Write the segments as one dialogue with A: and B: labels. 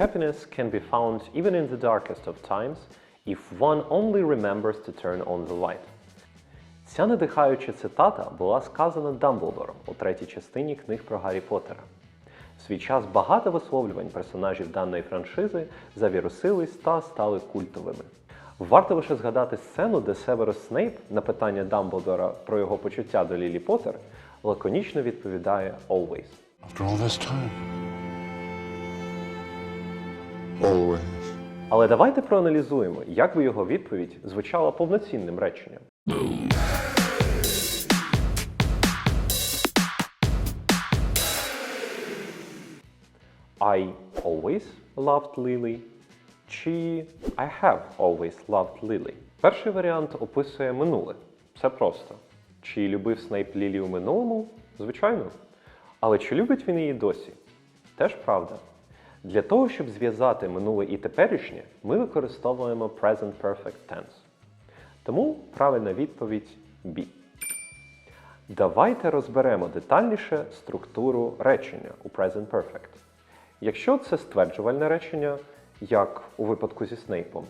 A: happiness can be found even in the darkest of times if one only remembers to turn on the light. Ця надихаюча цитата була сказана Дамблдором у третій частині книг про Гаррі Поттера. В свій час багато висловлювань персонажів даної франшизи завірусились та стали культовими. Варто лише згадати сцену, де Северус Снейп на питання Дамблдора про його почуття до Лілі Поттер лаконічно відповідає «Always».
B: After all this time. Always.
A: Але давайте проаналізуємо, як би його відповідь звучала повноцінним реченням. I always loved Lily. Чи I have always loved Lily. Перший варіант описує минуле. Все просто. Чи любив Снейп Лілі у минулому? Звичайно. Але чи любить він її досі? Теж правда. Для того, щоб зв'язати минуле і теперішнє, ми використовуємо Present Perfect Tense. Тому правильна відповідь B. Давайте розберемо детальніше структуру речення у Present Perfect. Якщо це стверджувальне речення, як у випадку зі Снейпом,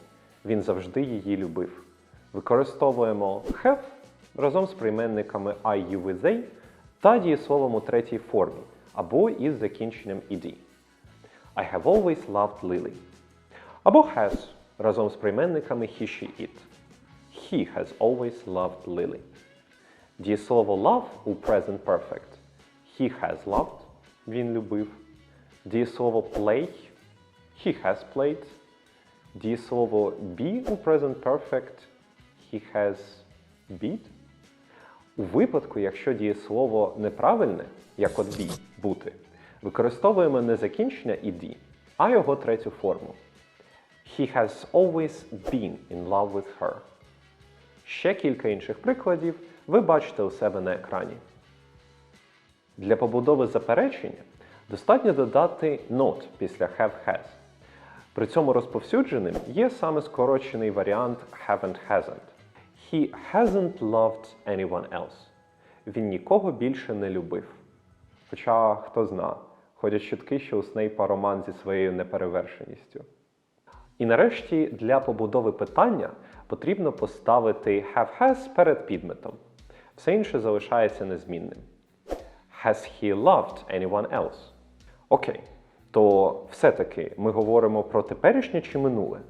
A: він завжди її любив. Використовуємо have разом з прийменниками I, you, they та дієсловом у третій формі або із закінченням ed. I have always loved Lily. Або has разом з прийменниками he, she, it. He has always loved Lily. Дієслово love у present perfect. He has loved. Він любив. Дієслово play. He has played. Дієслово be у present perfect. He has beat. У випадку, якщо дієслово неправильне, як от be, бути, використовуємо не закінчення ed, а його третю форму. He has always been in love with her. Ще кілька інших прикладів ви бачите у себе на екрані. Для побудови заперечення достатньо додати not після have has. При цьому розповсюдженим є саме скорочений варіант haven't hasn't. He hasn't loved anyone else. Він нікого більше не любив. Хоча, хто зна, ходять чутки, що у Снейпа роман зі своєю неперевершеністю. І нарешті для побудови питання потрібно поставити have has перед підметом. Все інше залишається незмінним. Has he loved anyone else? Окей. То все-таки ми говоримо про теперішнє чи минуле?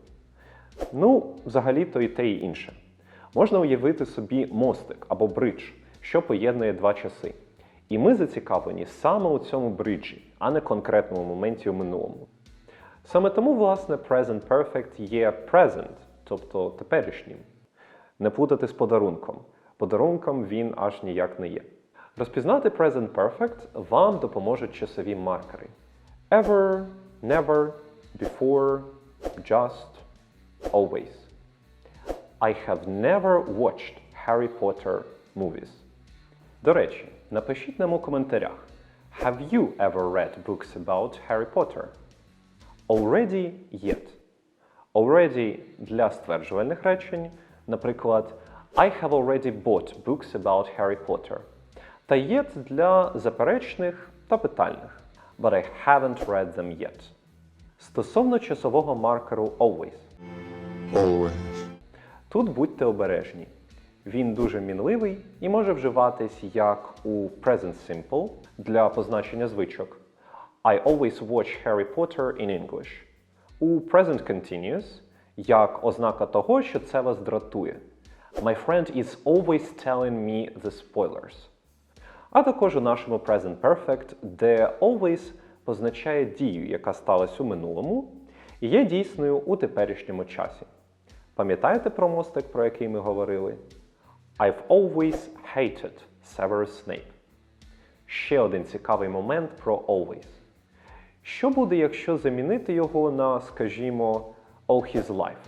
A: Ну, взагалі-то і те, і інше. Можна уявити собі мостик або бридж, що поєднує два часи. І ми зацікавлені саме у цьому бриджі, а не конкретному моменті у минулому. Саме тому, власне, present perfect є present, тобто теперішнім. Не плутати з подарунком. Подарунком він аж ніяк не є. Розпізнати present perfect вам допоможуть часові маркери. Ever, never, before, just, always. I have never watched Harry Potter movies. До речі, напишіть нам у коментарях. Have you ever read books about Harry Potter? Already yet. Already для стверджувальних речень, наприклад, I have already bought books about Harry Potter. Та yet для заперечних та питальних. But I haven't read them yet. Стосовно часового маркеру always.
B: Always.
A: Тут будьте обережні. Він дуже мінливий і може вживатись як у present simple для позначення звичок. I always watch Harry Potter in English. У present continuous як ознака того, що це вас дратує. My friend is always telling me the spoilers. А також у нашому present perfect, де always позначає дію, яка сталася у минулому, і є дійсною у теперішньому часі. Пам'ятаєте про мостик, про який ми говорили? I've always hated Severus Snape. Ще один цікавий момент про always. Що буде, якщо замінити його на, скажімо, all his life?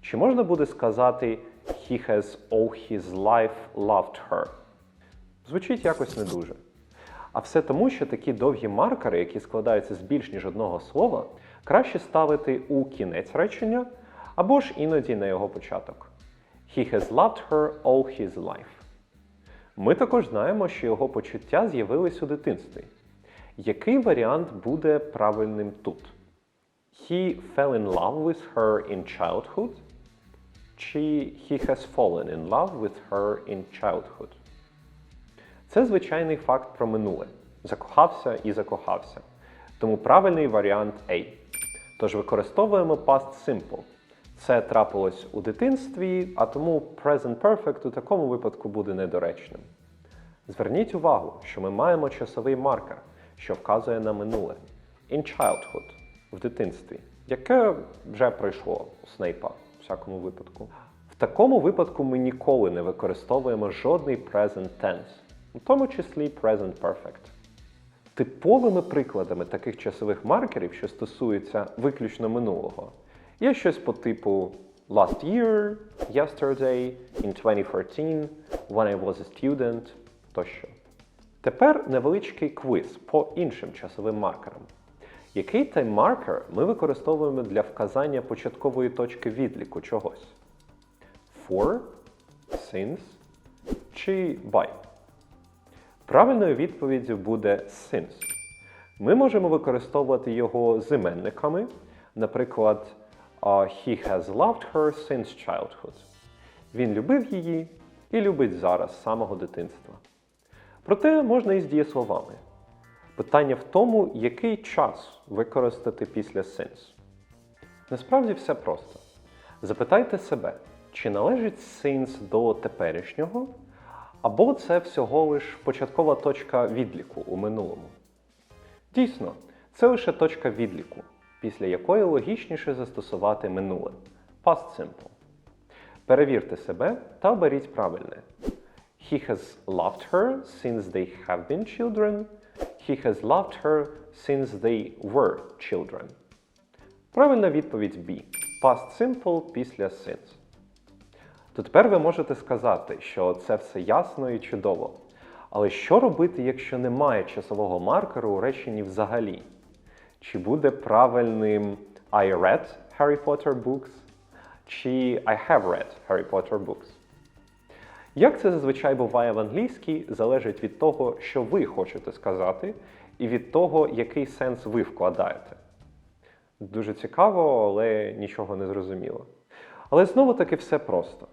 A: Чи можна буде сказати he has all his life loved her? Звучить якось не дуже. А все тому, що такі довгі маркери, які складаються з більш ніж одного слова, краще ставити у кінець речення або ж іноді на його початок. He has loved her all his life. Ми також знаємо, що його почуття з'явились у дитинстві. Який варіант буде правильним тут? He fell in love with her in childhood. Чи he has fallen in love with her in childhood. Це звичайний факт про минуле. Закохався і закохався. Тому правильний варіант A. Тож використовуємо past simple. Це трапилось у дитинстві, а тому present perfect у такому випадку буде недоречним. Зверніть увагу, що ми маємо часовий маркер, що вказує на минуле in childhood в дитинстві, яке вже пройшло у Снейпа в всякому випадку. В такому випадку ми ніколи не використовуємо жодний present tense, у тому числі present perfect. Типовими прикладами таких часових маркерів, що стосуються виключно минулого, є щось по типу last year, yesterday, in 2014, when I was a student тощо. Тепер невеличкий квиз по іншим часовим маркерам. Який тайм-маркер ми використовуємо для вказання початкової точки відліку чогось? For, since чи by? Правильною відповіддю буде since. Ми можемо використовувати його з іменниками, наприклад, he has loved her since childhood. Він любив її і любить зараз з самого дитинства. Проте можна і з дієсловами. Питання в тому, який час використати після since. Насправді все просто. Запитайте себе, чи належить since до теперішнього, або це всього лиш початкова точка відліку у минулому. Дійсно, це лише точка відліку, після якої логічніше застосувати минуле past simple. Перевірте себе та оберіть правильне. He has loved her since they have been children. He has loved her since they were children. Правильна відповідь B. Past simple після since. То тепер ви можете сказати, що це все ясно і чудово. Але що робити, якщо немає часового маркеру у реченні взагалі? Чи буде правильним I read Harry Potter books? Чи I have read Harry Potter books? Як це зазвичай буває в англійській, залежить від того, що ви хочете сказати, і від того, який сенс ви вкладаєте. Дуже цікаво, але нічого не зрозуміло. Але знову таки все просто.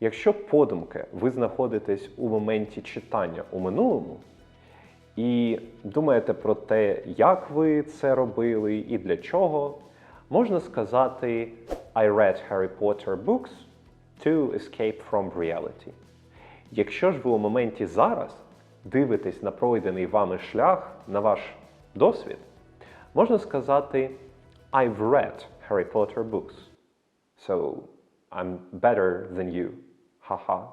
A: Якщо подумки ви знаходитесь у моменті читання у минулому і думаєте про те, як ви це робили і для чого, можна сказати I read Harry Potter books to escape from reality. Якщо ж ви у моменті зараз дивитесь на пройдений вами шлях, на ваш досвід, можна сказати I've read Harry Potter books. So I'm better than you. Ха-ха.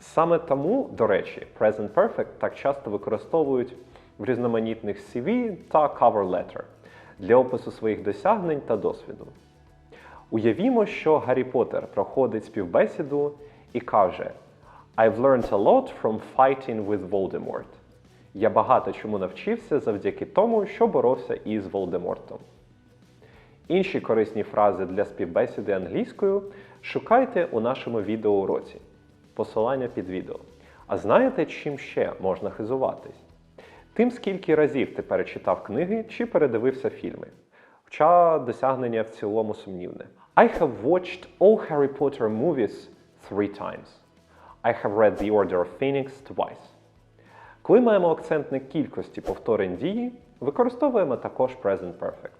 A: Саме тому, до речі, Present Perfect так часто використовують в різноманітних CV та cover letter для опису своїх досягнень та досвіду. Уявімо, що Гаррі Поттер проходить співбесіду і каже: I've learned a lot from fighting with Voldemort. Я багато чому навчився завдяки тому, що боровся із Волдемортом. Інші корисні фрази для співбесіди англійською шукайте у нашому відеоуроці. Посилання під відео. А знаєте, чим ще можна хизуватись? Тим, скільки разів ти перечитав книги чи передивився фільми. Хоча досягнення в цілому сумнівне. I have watched all Harry Potter movies three times. I have read The Order of Phoenix twice. Коли маємо акцент на кількості повторень дії, використовуємо також Present Perfect.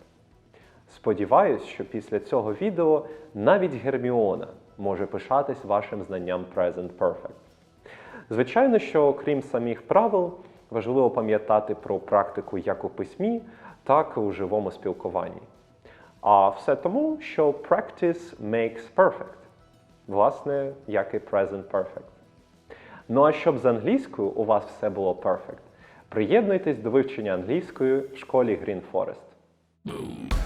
A: Сподіваюсь, що після цього відео навіть Герміона може пишатись вашим знанням Present Perfect. Звичайно, що окрім самих правил, важливо пам'ятати про практику як у письмі, так і у живому спілкуванні. А все тому, що practice makes perfect. Власне, як і present perfect. Ну а щоб з англійською у вас все було perfect, приєднуйтесь до вивчення англійської в школі Green Forest.